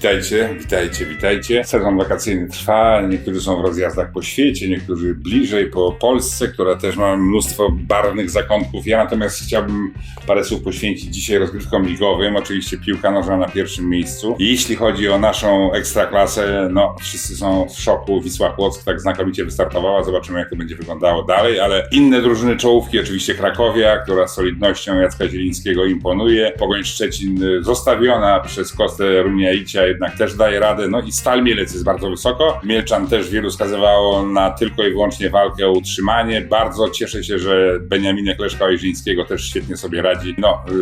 Witajcie, witajcie, witajcie. Sezon wakacyjny trwa, niektórzy są w rozjazdach po świecie, niektórzy bliżej po Polsce, która też ma mnóstwo barwnych zakątków. Ja natomiast chciałbym parę słów poświęcić dzisiaj rozgrywkom ligowym. Oczywiście piłka nożna na pierwszym miejscu. Jeśli chodzi o naszą ekstraklasę, no wszyscy są w szoku. Wisła Płock tak znakomicie wystartowała, zobaczymy jak to będzie wyglądało dalej, ale inne drużyny czołówki, oczywiście Krakowia, która solidnością Jacka Zielińskiego imponuje. Pogoń Szczecin zostawiona przez Kostę Rumiaicia jednak też daje radę. No i Stal Mielec jest bardzo wysoko. Mielczan też wielu skazywało na tylko i wyłącznie walkę o utrzymanie. Bardzo cieszę się, że Beniaminek Leszka-Ojrzyńskiego też świetnie sobie radzi. No, y,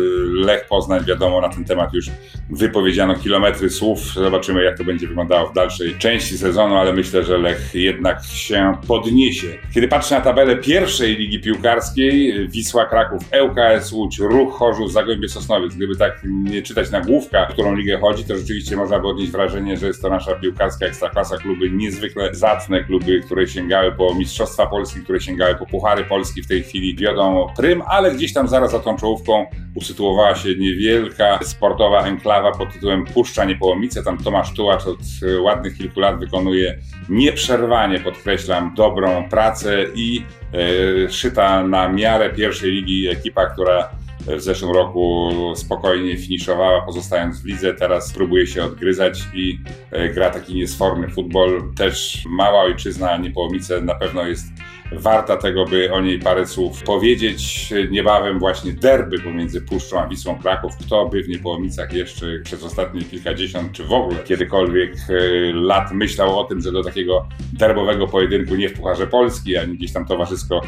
Lech Poznań, wiadomo, na ten temat już wypowiedziano kilometry słów. Zobaczymy, jak to będzie wyglądało w dalszej części sezonu, ale myślę, że Lech jednak się podniesie. Kiedy patrzę na tabelę pierwszej ligi piłkarskiej, Wisła Kraków, ŁKS Łódź, Ruch Chorzów, Zagłębie Sosnowiec, gdyby tak nie czytać nagłówka, o którą ligę chodzi, to rzeczywiście można odnieść wrażenie, że jest to nasza piłkarska ekstraklasa, kluby niezwykle zacne, kluby, które sięgały po Mistrzostwa Polski, które sięgały po Puchary Polski, w tej chwili wiodą prym, ale gdzieś tam zaraz za tą czołówką usytuowała się niewielka sportowa enklawa pod tytułem Puszcza Niepołomice. Tam Tomasz Tułacz od e, ładnych kilku lat wykonuje nieprzerwanie, podkreślam, dobrą pracę i e, szyta na miarę pierwszej ligi ekipa, która w zeszłym roku spokojnie finiszowała, pozostając w lidze. Teraz próbuje się odgryzać i e, gra taki niesforny futbol. Też mała ojczyzna Niepołomice na pewno jest warta tego, by o niej parę słów powiedzieć. Niebawem właśnie derby pomiędzy Puszczą a Wisłą Kraków. Kto by w Niepołomicach jeszcze przez ostatnie kilkadziesiąt, czy w ogóle kiedykolwiek e, lat myślał o tym, że do takiego derbowego pojedynku nie w Pucharze Polski, ani gdzieś tam towarzysko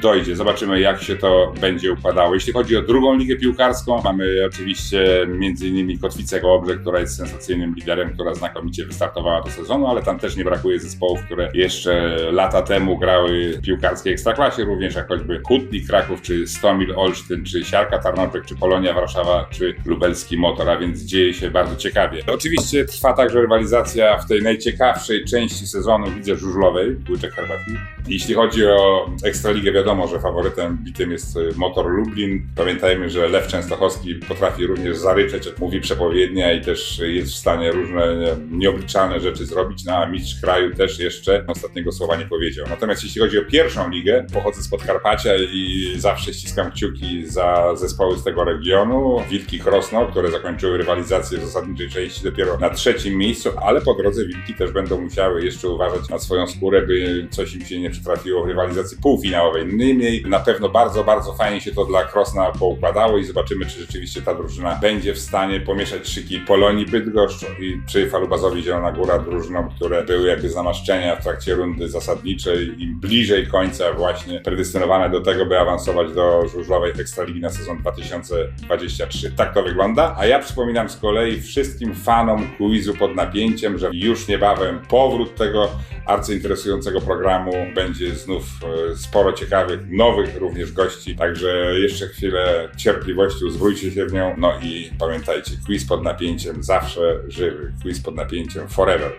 dojdzie. Zobaczymy, jak się to będzie układało. Jeśli chodzi o drugą ligę piłkarską, mamy oczywiście m.in. Kotwicę Kołobrze, która jest sensacyjnym liderem, która znakomicie wystartowała do sezonu, ale tam też nie brakuje zespołów, które jeszcze lata temu grały w piłkarskiej ekstraklasie, również jak choćby Hutnik Kraków, czy Stomil Olsztyn, czy Siarka Tarnopek, czy Polonia Warszawa, czy Lubelski Motor, a więc dzieje się bardzo ciekawie. Oczywiście trwa także rywalizacja w tej najciekawszej części sezonu w lidze żużlowej, Łyczek Herbatki. Jeśli chodzi o Ekstraligę, wiadomo, że faworytem bitym jest Motor Lublin. Pamiętajmy, że Lew Częstochowski potrafi również zaryczeć, mówi przepowiednia i też jest w stanie różne nieobliczalne rzeczy zrobić, no a mistrz kraju też jeszcze ostatniego słowa nie powiedział. Natomiast jeśli chodzi o pierwszą ligę, pochodzę z Podkarpacia i zawsze ściskam kciuki za zespoły z tego regionu. Wilki Krosno, które zakończyły rywalizację w zasadniczej części dopiero na trzecim miejscu, ale po drodze Wilki też będą musiały jeszcze uważać na swoją skórę, by coś im się nie przytrafiło w rywalizacji półfinałowej. Niemniej na pewno bardzo, bardzo fajnie się to dla Krosna poukładało i zobaczymy, czy rzeczywiście ta drużyna będzie w stanie pomieszać szyki Polonii Bydgoszcz i przy Falubazowi Zielona Góra drużynom, które były jakby z namaszczenia w trakcie rundy zasadniczej i bliżej końca właśnie predestynowane do tego, by awansować do żużlowej Ekstraligi na sezon 2023. Tak to wygląda. A ja przypominam z kolei wszystkim fanom quizu pod napięciem, że już niebawem powrót tego arcyinteresującego programu będzie znów e, sporo ciekawych, nowych również gości. Także jeszcze chwilę cierpliwości, uzbrójcie się w nią. No i pamiętajcie, quiz pod napięciem zawsze żywy. Quiz pod napięciem forever.